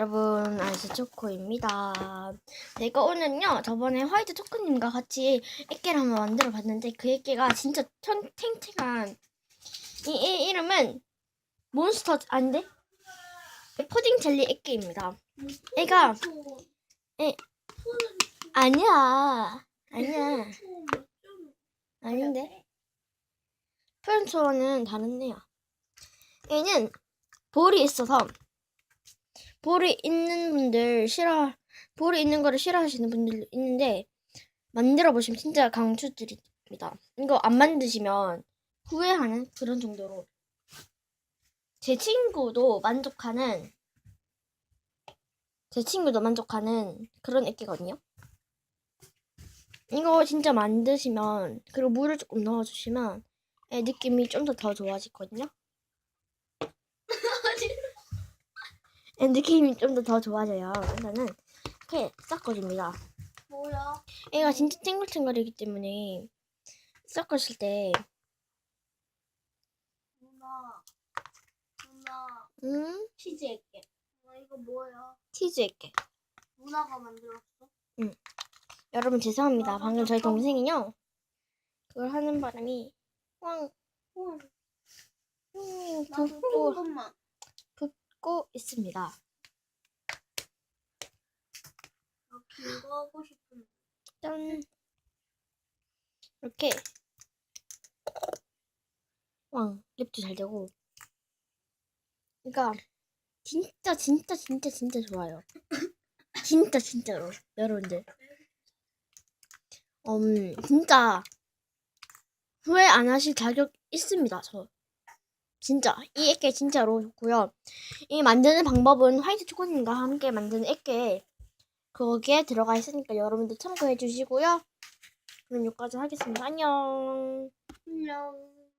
여러분 아이스 초코입니다. 제가 오늘은요 저번에 화이트 초코님과 같이 액계를 한번 만들어 봤는데 그 액계가 진짜 천, 탱탱한 이, 이 이름은 몬스터 아닌데 푸딩 젤리 액계입니다. 애가 에 아니야 아니야 아닌데 프렌초는 다른 애야. 얘는 볼이 있어서 볼이 있는 분들 싫어 볼이 있는 거를 싫어하시는 분들도 있는데 만들어 보시면 진짜 강추드립니다. 이거 안 만드시면 후회하는 그런 정도로 제 친구도 만족하는 제 친구도 만족하는 그런 액기거든요. 이거 진짜 만드시면 그리고 물을 조금 넣어주시면 예, 느낌이 좀 더 더 좋아지거든요. 느낌이 좀 더 더 좋아져요. 일단은 이렇게 섞어줍니다. 뭐야? 얘가 진짜 탱글탱글이기 때문에 섞으실 때 누나, 누나 음, 치즈 액게. 아 이거 뭐야? 치즈 액게. 누나가 만들었어? 여러분 죄송합니다. 방금 저희 동생이요. 그걸 하는 바람이 왕 응. 음, 나도 붓고, 조금만. 붓고 있습니다. 나긴거 하고 싶은데. 짠. 이렇게 왕 립도 잘 되고 그러니까 진짜 진짜 진짜 진짜 좋아요. 진짜 진짜로 여러분들. 음 진짜 후회 안 하실 자격 있습니다. 저 진짜 이 액계 진짜로 좋고요. 이 만드는 방법은 화이트 초코님과 함께 만드는 액계 거기에 들어가 있으니까 여러분들 참고해 주시고요. 그럼 여기까지 하겠습니다. 안녕. 안녕.